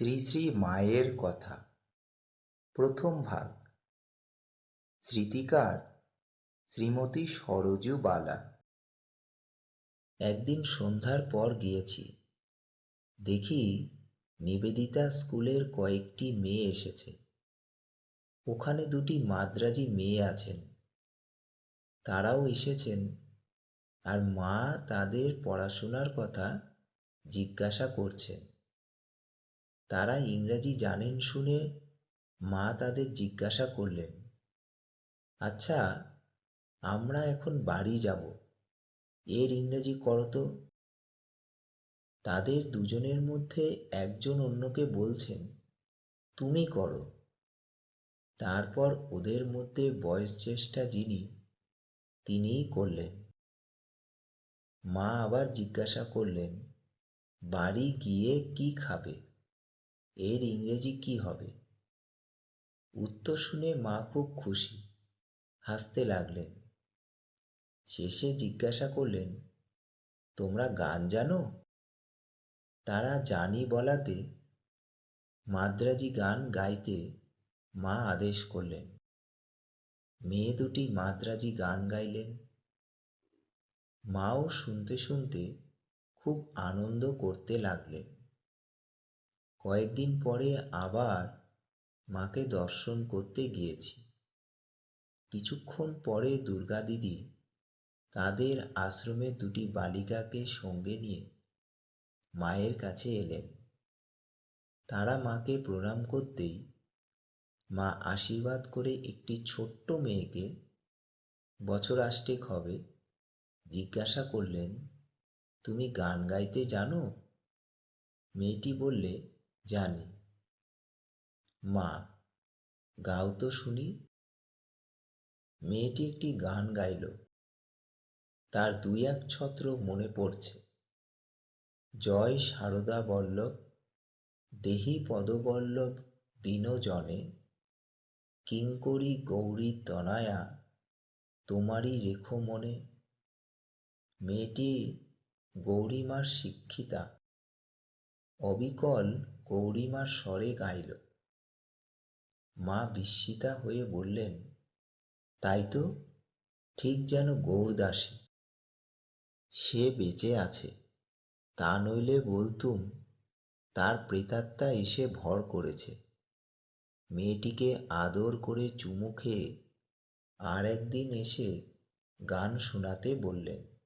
শ্রী শ্রী মায়ের কথা। প্রথম ভাগ। স্মৃতিকার শ্রীমতী সরজু বালা। একদিন সন্ধ্যার পর গিয়েছি। দেখি নিবেদিতা স্কুলের কয়েকটি মেয়ে এসেছে। ওখানে দুটি মাদ্রাজি মেয়ে আছেন। তারাও এসেছেন আর মা তাদের পড়াশোনার কথা জিজ্ঞাসা করছেন। তারা ইংরাজি জানেন শুনে মা তাদের জিজ্ঞাসা করলেন আচ্ছা আমরা এখন বাড়ি যাব, এর ইংরেজি করো তো। তাদের দুজনের মধ্যে একজন অন্যকে বলছেন, তুমি করো। তারপর ওদের মধ্যে বয়স চেষ্টা যিনি, তিনিই করলেন। মা আবার জিজ্ঞাসা করলেন, বাড়ি গিয়ে কি খাবে? এর ইংরেজি কি হবে? উত্তর শুনে মা খুব খুশি। হাসতে লাগলেন। শেষে জিজ্ঞাসা করলেন, তোমরা গান জানো? তারা জানি বলাতে মাদ্রাজি গান গাইতে মা আদেশ করলেন। মেয়ে দুটি মাদ্রাজি গান গাইলেন। মাও শুনতে শুনতে খুব আনন্দ করতে লাগলেন। কয়েকদিন পরে আবার মাকে দর্শন করতে গিয়েছি। কিছুক্ষণ পরে দুর্গা দিদি তাদের আশ্রমে দুটি বালিকাকে সঙ্গে নিয়ে মায়ের কাছে এলেন। তারা মাকে প্রণাম করতেই মা আশীর্বাদ করে একটি ছোট্ট মেয়েকে বছর আষ্টেক হবে জিজ্ঞাসা করলেন, তুমি গান গাইতে জানো? মেয়েটি বললে জানি। মা, গাও তো শুনি। মেয়েটি একটি গান গাইল। তার দুই এক ছত্র মনে পড়ছে। জয় সারদা বল্লভ, দেহি পদবল্লভ দীনজনে। কিঙ্করি গৌরী তনায়া, তোমারই রেখো মনে। মেয়েটি গৌরীমার শিক্ষিতা। অবিকল গৌরীমার স্বরে গাইল। মা বিস্মিতা হয়ে বললেন, তাই তো, ঠিক যেন গৌরদাসী। সে বেঁচে আছে, তা নইলে বলতুম, তার প্রেতাত্মা এসে ভর করেছে। মেয়েটিকে আদর করে চুমু খেয়ে আর একদিন এসে গান শোনাতে বললেন